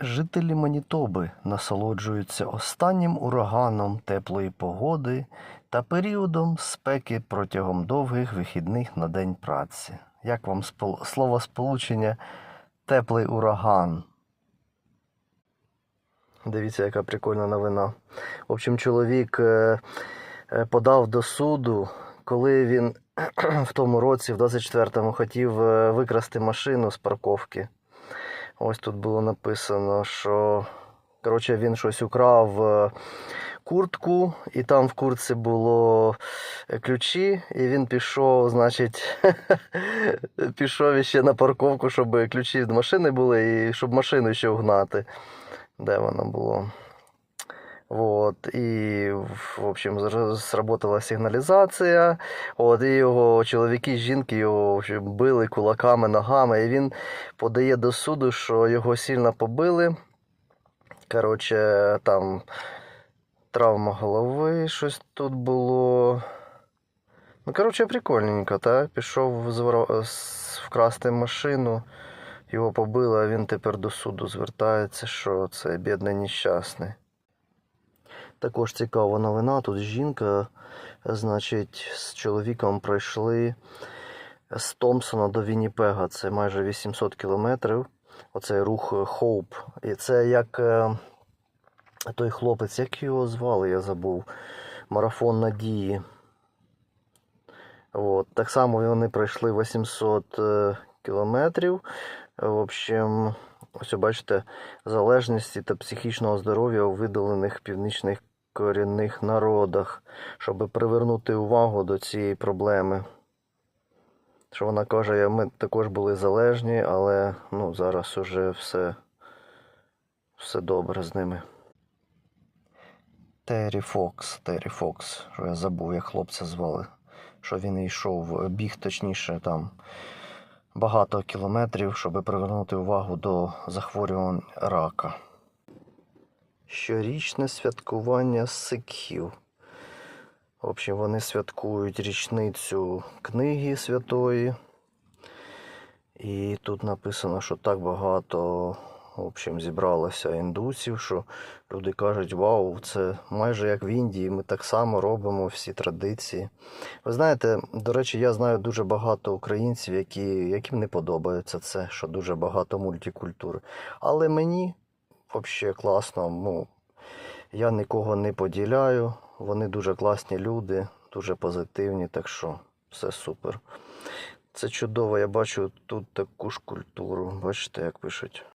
Жителі Манітоби насолоджуються останнім ураганом теплої погоди та періодом спеки протягом довгих вихідних на день праці. Як вам спол- словосполучення теплий ураган? Дивіться, яка прикольна новина. В общем, чоловік е, е, подав до суду, коли він в тому році, в 24-му, хотів е, викрасти машину з парковки. Ось тут було написано, що коротше, він щось украв е, куртку, і там в куртці було е, ключі, і він пішов, значить, пішов іще на парковку, щоб ключі від машини були, і щоб машину ще вгнати. Де воно було? Вот, і, в общем, сработала сигналізація. От, і його чоловіки, жінки його в общем, били кулаками, ногами, і він подає до суду, що його сильно побили. Коротше, там травма голови, щось тут було. Ну, коротше, прикольненько, так? Пішов вкрасти машину, його побили, а він тепер до суду звертається, що це бідний нещасний. Також цікава новина. Тут жінка, значить, з чоловіком пройшли з Томпсона до Вінніпега. Це майже 800 кілометрів. Оцей рух Хоуп. І це як е, той хлопець, як його звали, я забув. Марафон надії. От. Так само вони пройшли 800 е, кілометрів. В общем, ось бачите, залежності та психічного здоров'я у видалених північних корінних народах, щоб привернути увагу до цієї проблеми. Що вона каже, «Я- ми також були залежні, але ну, зараз уже все, все добре з ними. Террі Фокс, Террі Фокс, що я забув, як хлопця звали. Що він йшов, біг точніше там багато кілометрів, щоб привернути увагу до захворювань рака. Щорічне святкування сикхів. В общем, вони святкують річницю книги святої. І тут написано, що так багато в общем, зібралося індусів, що люди кажуть, вау, це майже як в Індії, ми так само робимо всі традиції. Ви знаєте, до речі, я знаю дуже багато українців, які, яким не подобається це, що дуже багато мультикультури. Але мені взагалі класно. Ну, я нікого не поділяю. Вони дуже класні люди, дуже позитивні, так що все супер. Це чудово, я бачу тут таку ж культуру. Бачите, як пишуть.